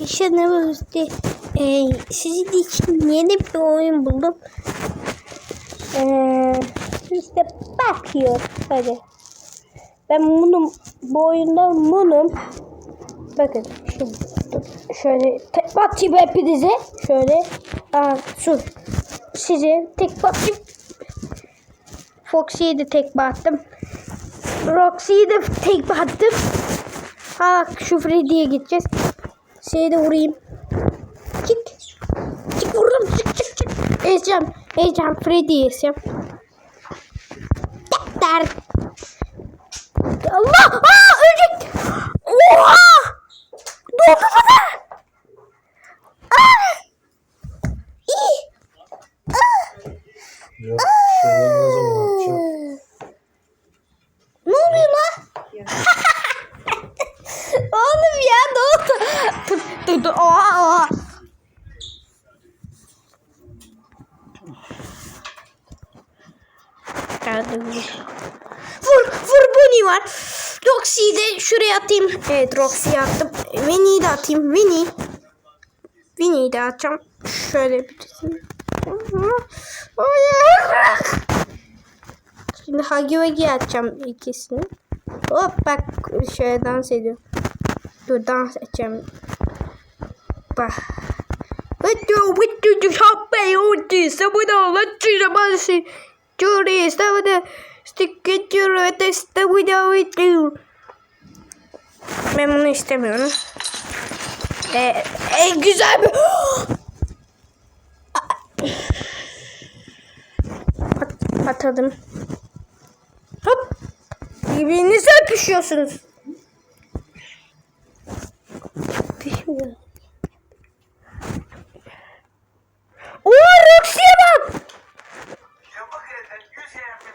Arkadaşlar işte e, sizin için yeni bir oyun buldum. E, işte bakıyor hadi. Ben bunun bu oyunda bunun bakın şimdi şöyle tek bakayım hepinize şöyle aa, şu size tek bakayım Foxy'ye de tek baktım. Roxy'ye de tek baktım. Ha şu Freddy'ye gideceğiz. Şeye de vurayım. Çık. Çık vururum. Çık çık çık. Ezeceğim. Ezeceğim. Freddy'yi ezeceğim. Tak der. Allah! Aa ölecek. Oha! Ne oldu bana? Aa! İyi. Aa! Ya şeyleri ne zaman yapacağım? Ne oluyor lan? Oğlum ya ne oldu? Dur dur dur. Oha oha. Nerede bu? Vur vur Bonnie var. Roxy'yi de şuraya atayım. Evet Roxy'yi attım. Winnie'yi de atayım. Winnie. Winnie'yi de atacağım. Şöyle bir Şimdi Huggy Wuggy atacağım ikisini. Hop bak şöyle dans ediyor. Dur dans edeceğim. Bak. Video video du hoppe uti sabuna lacı basi. Juri sabuna stick juri testa video video. Ben bunu istemiyorum. Ee, e, güzel bir... At, atadım. Hop. Birbirinize öpüşüyorsunuz. Oo Roxy'ye bak.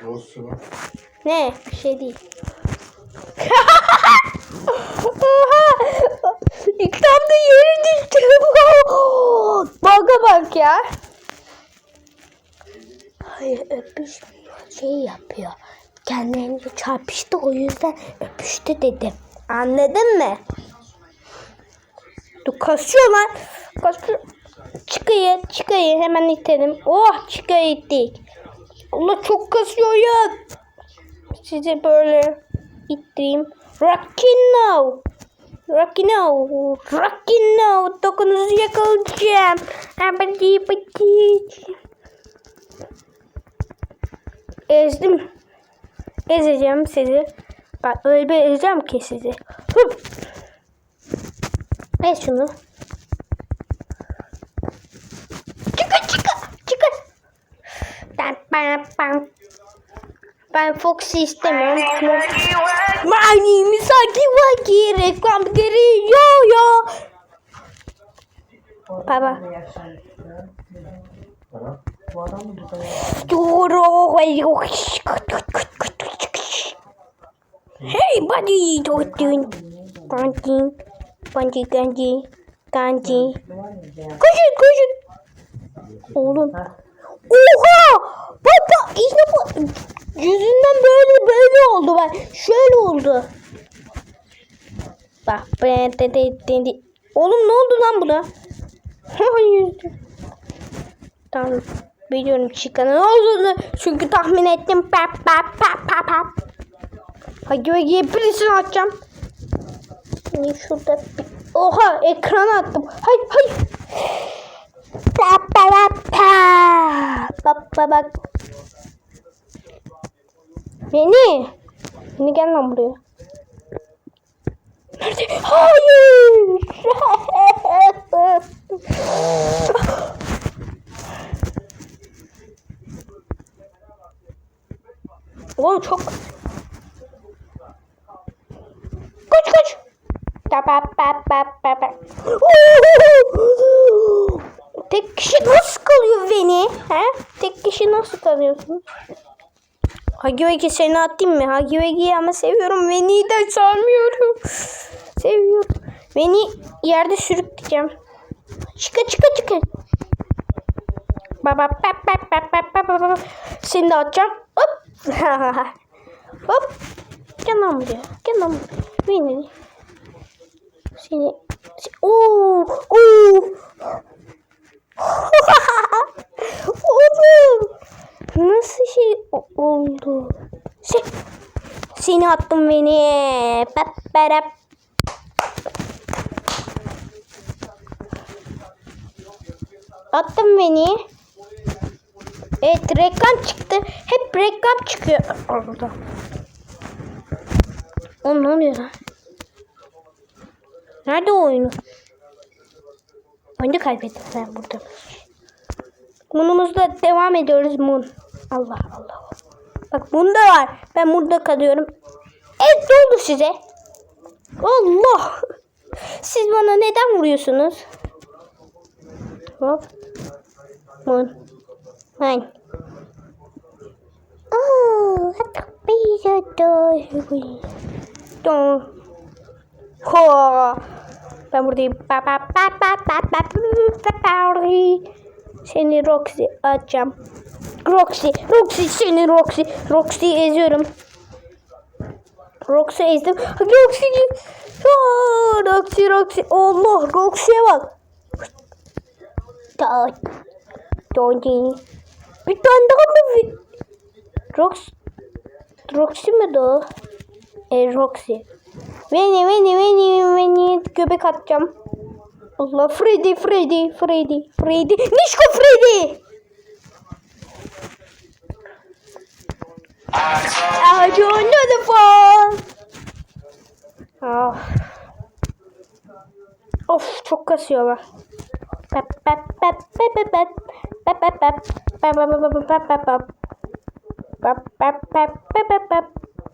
Olsun. Ne? Bir şey değil. Oha! İkram da yere düştü. Baga bak ya. Hayır öpüşmüyor. Şey yapıyor. Kendilerine çarpıştı o yüzden öpüştü dedim. Anladın mı? Dur kasıyorlar. Kasıyor. Çıkayı, çıkayı hemen itelim. Oh çıkayı ittik. Allah çok kasıyor ya. Sizi böyle ittireyim. Rockin' now. Rockin' now. Rockin' now. Dokunuzu yakalayacağım. Abadi badi. Ezdim. Ezeceğim sizi. Bak öyle bir ezeceğim ki sizi. Hıp. Ez şunu. Çıkın çıkın. Çıkın. Ben, ben, ben. Ben Foxy istemiyorum. Mani misaki vaki reklam geliyor ya. Baba. Hey buddy, what doing? Kanji, kanji, kanji, kanji. Koşun, koşun. Oğlum. Oha! Baba işte bu yüzünden böyle böyle oldu bak. Şöyle oldu. Bak. Oğlum ne oldu lan buna? Tamam. Biliyorum çıkanın olduğunu çünkü tahmin ettim. Pap pap pap pap pap. Hadi hadi birisini atacağım. Şimdi şurada bir... Oha ekran attım. Hay hay. Pa pa pa pa. Pa pa bak. Beni. Beni gel lan buraya. Nerede? Hayır. Oğlum çok... Pa pa. Tek kişi nasıl kalıyor beni? He? Tek kişi nasıl kalıyorsun? Hagi Vegi seni attım mı? Hagi Vegi'yi ama seviyorum. Veni'yi de sarmıyorum. seviyorum. Veni yerde sürükleyeceğim. Çıka çıka çıka. Baba pap pap pap pap pap pap. Seni de atacağım. Hop. Hop. Gel lan buraya. Gel lan buraya. Veni. Seni. Oo. Oo. Oğlum. Nasıl şey oldu? Şey, seni attım beni. Pepperep. Attın beni. Evet reklam çıktı. Hep reklam çıkıyor orada. Oğlum ne oluyor lan? Nerede o oyunu? Oyunu kaybettim ben burada. Munumuzda devam ediyoruz Mun. Allah Allah. Bak bunda var. Ben burada kalıyorum. Evet ne oldu size? Allah. Siz bana neden vuruyorsunuz? Hop. Moon. Lan. Oh, bir Don. Ho. Ben buradayım. Ba ba ba ba ba ba ba ba Seni Roxy atacağım. Roxy, Roxy seni Roxy. Roxy eziyorum. Roxy ezdim. Roxy. Aa, Roxy, Roxy. Allah, Roxy'ye bak. Donji. Bir tane daha mı? vi- Rox. Roxy mi o? E, Roxy. Beni, beni, beni, beni. Göbek atacağım. Allah Freddy Freddy Freddy Freddy Nişko Freddy I don't know the phone Of Of çok kasıyor bak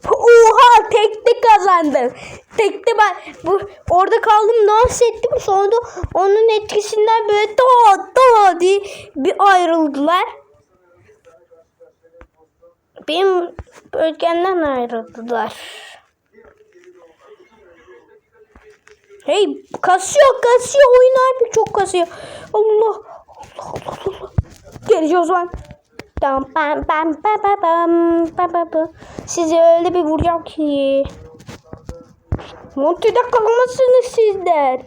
Oha tekte kazandım. Tekte ben bu orada kaldım dans ettim sonra da onun etkisinden böyle ta ta diye bir ayrıldılar. Benim bölgemden ayrıldılar. Hey kasıyor kasıyor oyun harbi çok kasıyor. Allah Allah Allah Allah. Geleceğiz o zaman. Dam bam bam bam bam bam bam bam. Sizi öyle bir vuracağım ki. Monty'de kalmasınız sizler.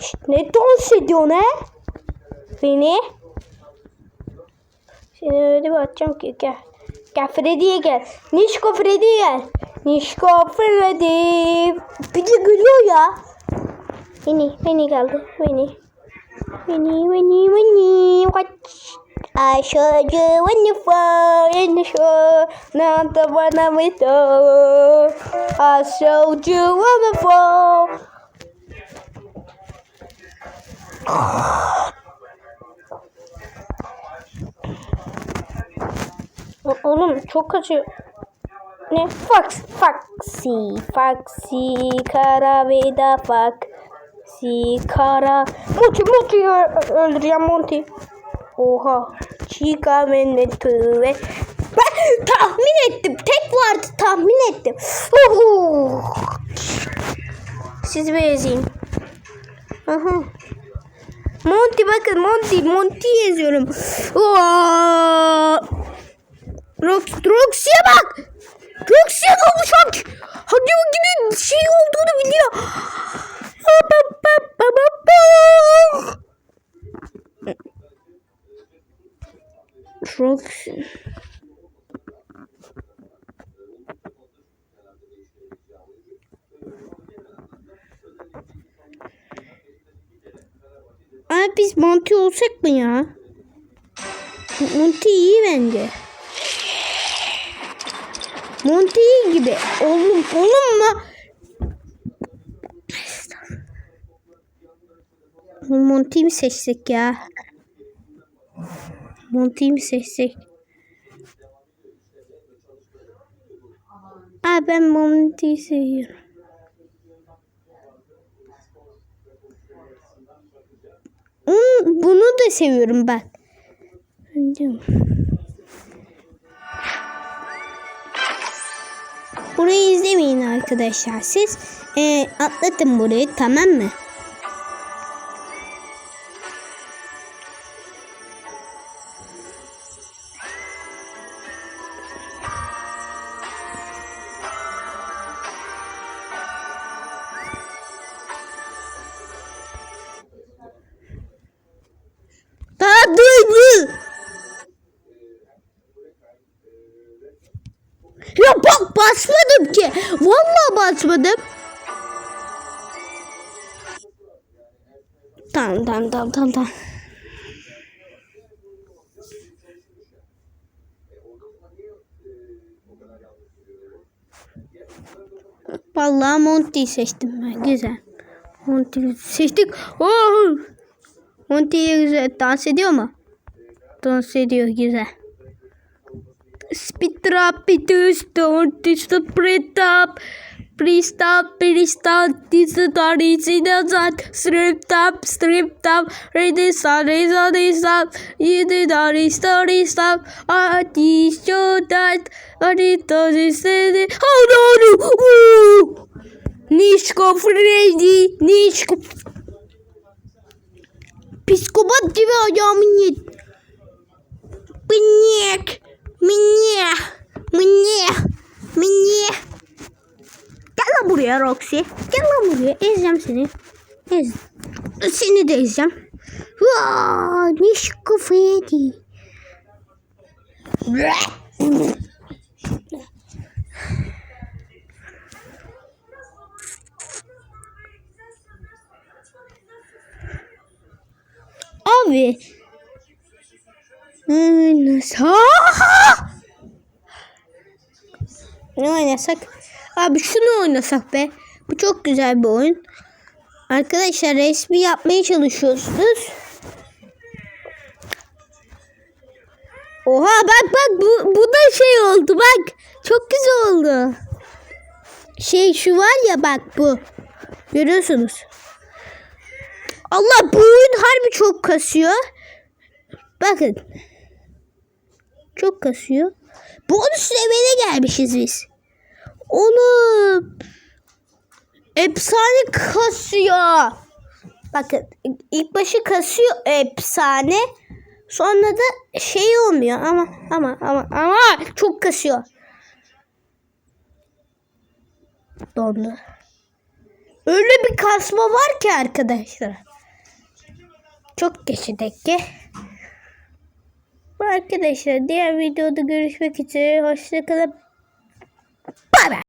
Şişt, ne dans ediyorsun he? Seni. Seni öyle bir atacağım ki gel. Gel Freddy'ye gel. Nişko Freddy'ye gel. Nişko Freddy. Bir de gülüyor ya. Beni, beni geldi. Beni. Beni, beni, beni. Watch. I showed you when you fall in the shore, not the one I'm with you. I showed you on the fall. Oğlum çok kaçıyor. Ne? Fox, Foxy, Foxy, kara veda Foxy, kara. Monty, Monty'yi öldüreceğim Monty. Oha. Chica. Ben tahmin ettim. Tek vardı tahmin ettim. Uhu. Sizi bir ezeyim. Aha. Monty bakın Monty. Monty'yi eziyorum. Oha. Rox, Roxy'ye bak. Roxy'ye ne olmuş bak. Hadi o gibi şey olduğunu biliyor. Roxy. Abi biz Monty olsak mı ya? Monty iyi bence. Monty gibi. Oğlum, oğlum mu? Monty'yi mi seçsek ya? Monty'yi mi seçsek? Aa ben Monty'yi seviyorum. Bunu da seviyorum ben. Bence- Burayı izlemeyin arkadaşlar. Siz e, atlatın burayı tamam mı? Basmadım. Tamam tamam tamam tamam tamam. Vallahi Monty'yi seçtim ben. Güzel. Monty'yi seçtik. Oh! Monty güzel. Dans ediyor mu? Dans ediyor güzel. Speed up, it is the is the easy that strip up, strip up, ready, sorry, sorry, stop, you did not story stop, I teach you that, but it doesn't say that, oh no, no, Ooh! Nişko Freddy, Nişko. Psikopat gibi ayağımın yedi. Minik. Minik. Minik. Minik. Gel lan buraya Roxy. Gel lan buraya. Ezeceğim seni. Ez. Seni de ezeceğim. Vaa, Nişko Freddy. Abi. Nasıl? Ne oynasak? Abi şunu oynasak be. Bu çok güzel bir oyun. Arkadaşlar resmi yapmaya çalışıyorsunuz. Oha bak bak bu, bu da şey oldu bak. Çok güzel oldu. Şey şu var ya bak bu. Görüyorsunuz. Allah bu oyun harbi çok kasıyor. Bakın. Çok kasıyor. Bonus level'e gelmişiz biz. Oğlum. Efsane kasıyor. Bakın ilk başı kasıyor efsane. Sonra da şey olmuyor ama ama ama ama çok kasıyor. Dondu. Öyle bir kasma var ki arkadaşlar. Çok geçecek ki. Arkadaşlar diğer videoda görüşmek üzere. Hoşçakalın. Bye bye.